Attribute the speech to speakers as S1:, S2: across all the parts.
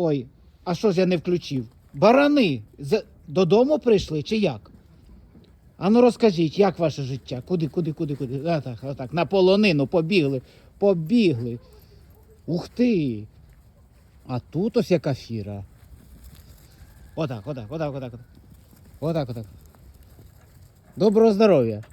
S1: Ой, а що ж я не включив? Барани з... додому прийшли чи як? А ну розкажіть, як ваше життя? Куди, куди, куди, куди? А, так, а, так, на полонину побігли, побігли. Ух ти! А тут ось яка фіра. Отак, отак, отак. Отак, отак. отак. Доброго здоров'я.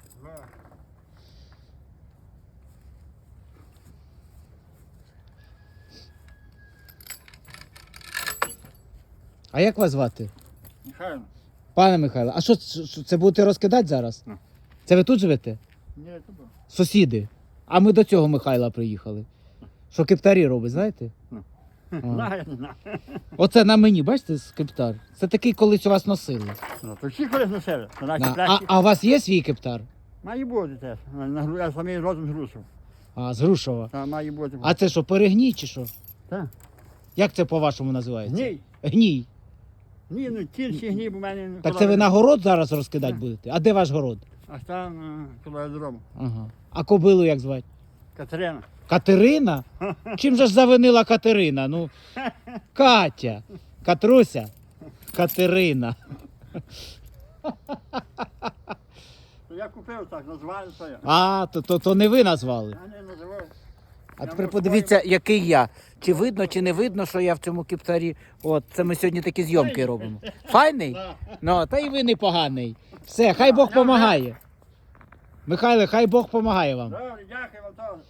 S1: А як вас звати?
S2: Михайло.
S1: Пане Михайло, а що це- що це будете розкидати зараз?
S2: Ну.
S1: Це ви тут живете?
S2: Ні, було.
S1: Сусіди. А ми до цього Михайла приїхали. Що кептарі робить, знаєте?
S2: Ну.
S1: А.
S2: Не знаю.
S1: Оце на мені, бачите, з кептар. Це такий колись у вас носили.
S2: Ну, то всі колись носили. То наші
S1: Да. А,
S2: пляшки.
S1: а у вас є свій кептар?
S2: Має бути теж. На, на, гру- я самий розум зрушив.
S1: А, з Грушова.
S2: Та має бути.
S1: А це що, перегній чи що?
S2: Так.
S1: Як це по-вашому називається?
S2: Гній.
S1: Гній.
S2: Ні, ну тільки гній, бо в мене...
S1: Так це ви на город зараз розкидати
S2: Так.
S1: будете? А де ваш город?
S2: Аж там, е, коло.
S1: Ага. А кобилу як звати?
S2: Катерина.
S1: Катерина? Чим же ж завинила Катерина? Ну, Катя. Катруся. Катерина.
S2: Я купив так, назвали то я.
S1: А, то, то, то не ви назвали.
S2: Я не називав.
S1: А тепер подивіться, який я. Чи видно, чи не видно, що я в цьому кіптарі. От, це ми сьогодні такі зйомки робимо. Файний? Ну, та й ви непоганий. Все, хай Бог помагає. Михайле, хай Бог помагає вам.
S2: Дякую вам.